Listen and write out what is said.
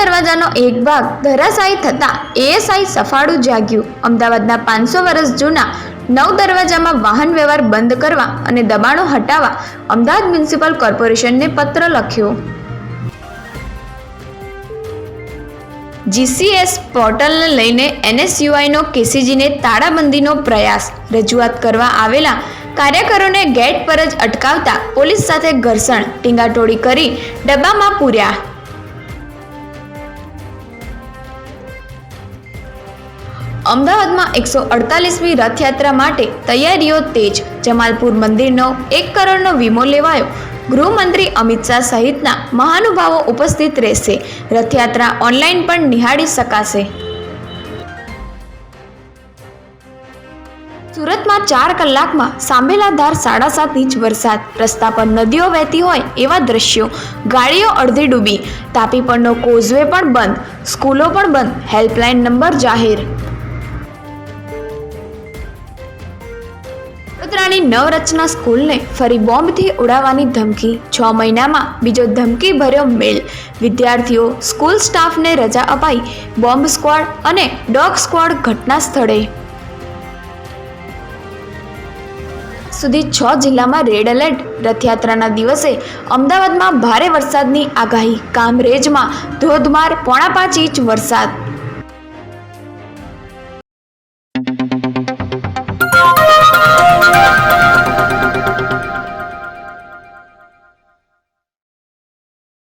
દરવાજાનો એક ભાગ ધરાશાયી થતાં એએસઆઈ સફાળું જાગ્યું. અમદાવાદના પાંચસો વર્ષ જૂના નવ દરવાજામાં વાહન વ્યવહાર બંધ કરવા અને દબાણો હટાવવા અમદાવાદ મ્યુનિસિપલ કોર્પોરેશનને પત્ર લખ્યો. જીસીએસ પોર્ટલને લઈને એનએસયુઆઈનો કેસીજીને તાળાબંધીનો પ્રયાસ. રજૂઆત કરવા આવેલા કાર્યકરોને ગેટ પર જ અટકાવતા પોલીસ સાથે ઘર્ષણ, ટીંગાટોળી કરી ડબ્બામાં પૂર્યા. અમદાવાદમાં એકસો અડતાલીસમી રથયાત્રા માટે તૈયારીઓ તેજ. જમાલપુર મંદિરનો એક કરોડનો વીમો લેવાયો. ગૃહમંત્રી અમિત શાહ સહિતના મહાનુભાવો ઉપસ્થિત રહેશે. રથયાત્રા ઓનલાઈન પણ નિહાળી શકાશે. સુરતમાં ચાર કલાકમાં સાંભેલાધાર સાડા સાત ઇંચ વરસાદ. રસ્તા પર નદીઓ વહેતી હોય એવા દ્રશ્યો. ગાડીઓ અડધી ડૂબી. તાપી પરનો કોઝવે પણ બંધ. સ્કૂલો પણ બંધ. હેલ્પલાઇન નંબર જાહેર. વડોદરાની નવરચના સ્કૂલને ફરી બોમ્બથી ઉડાવવાની ધમકી. છ મહિનામાં બીજો ધમકી ભર્યો મેલ. વિદ્યાર્થીઓ, સ્કૂલ સ્ટાફને રજા અપાઈ બોમ્બ સ્ક્વોડ અને ડોગ સ્ક્વોડ ઘટના સ્થળે. સુધી છ જિલ્લામાં રેડ એલર્ટ. રથયાત્રાના દિવસે અમદાવાદમાં ભારે વરસાદની આગાહી. કામરેજમાં ધોધમાર પોણા પાંચ ઇંચ વરસાદ.